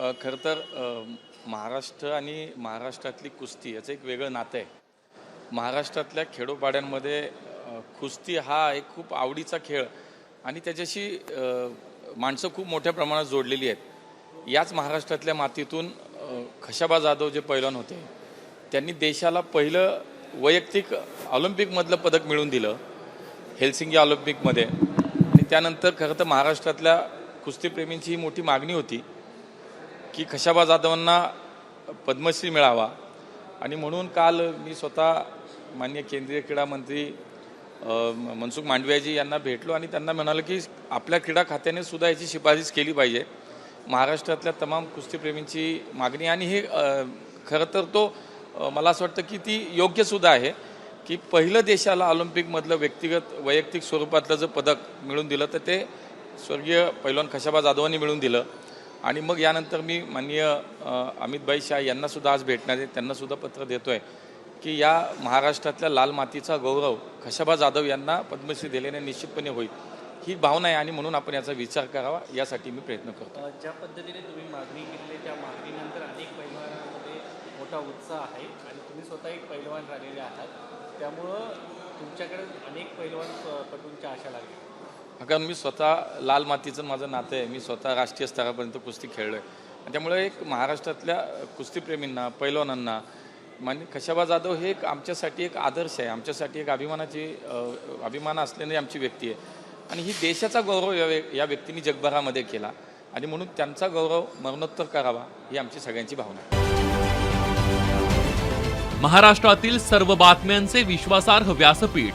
खरं तर महाराष्ट्र आणि महाराष्ट्रातली कुस्ती याचं एक वेगळं नातं आहे. महाराष्ट्रातल्या खेडोपाड्यांमध्ये कुस्ती हा एक खूप आवडीचा खेळ आणि त्याच्याशी माणसं खूप मोठ्या प्रमाणात जोडलेली आहेत. याच महाराष्ट्रातल्या मातीतून खशाबा जाधव जे पैलवान होते त्यांनी देशाला पहिलं वैयक्तिक ऑलिम्पिकमधलं पदक मिळवून दिलं हेल्सिंगी ऑलिम्पिकमध्ये. आणि त्यानंतर खरं तर महाराष्ट्रातल्या कुस्तीप्रेमींची ही मोठी मागणी होती. की खशाबा जाधवांना पद्मश्री मिळावा. आणि म्हणून काल मी स्वतः मान्य केंद्रीय क्रीडा मंत्री मनसुख मांडवियाजी यांना भेटलो आणि त्यांना म्हणालो की आपल्या क्रीडा खात्याने सुद्धा याची शिफारस केली पाहिजे. महाराष्ट्रातल्या तमाम कुस्तीप्रेमींची मागणी आणि हे खरं तर तो मला असं वाटतं की ती योग्यसुद्धा आहे की पहिलं देशाला ऑलिम्पिकमधलं व्यक्तिगत वैयक्तिक स्वरूपातलं जर पदक मिळून दिलं तर ते स्वर्गीय पैलवान खशाबा जाधवांनी मिळून दिलं. आणि मग यानंतर मी माननीय अमितबाई अमितभाई शाह यांनासुद्धा आज भेटणार आहे. त्यांनासुद्धा पत्र देतो आहे की या महाराष्ट्रातल्या लाल मातीचा गौरव खशाबा जाधव यांना पद्मश्री दिल्याने निश्चितपणे होईल. ही भावना आहे आणि म्हणून आपण याचा विचार करावा यासाठी मी प्रयत्न करतो. ज्या पद्धतीने तुम्ही मागणी केली त्या मागणीनंतर अनेक पैलवानांमध्ये मोठा उत्साह आहे आणि तुम्ही स्वतः एक पैलवान राहिलेले आहात. त्यामुळं तुमच्याकडे अनेक पैलवान पटूंच्या आशा लागल्या. कारण मी स्वतः लाल मातीचं माझं नातं आहे मी स्वतः राष्ट्रीय स्तरापर्यंत कुस्ती खेळलो आहे त्यामुळे एक महाराष्ट्रातल्या कुस्तीप्रेमींना पैलवानांना मान्य खशाबा जाधव हे एक आमच्यासाठी एक आदर्श आहे. आमच्यासाठी एक अभिमानाची अभिमान असलेली आमची व्यक्ती आहे. आणि ही देशाचा गौरव या व्य- या व्यक्तींनी जगभरामध्ये केला. आणि म्हणून त्यांचा गौरव मरणोत्तर करावा ही आमची सगळ्यांची भावना आहे. महाराष्ट्रातील सर्व बातम्यांचे विश्वासार्ह व्यासपीठ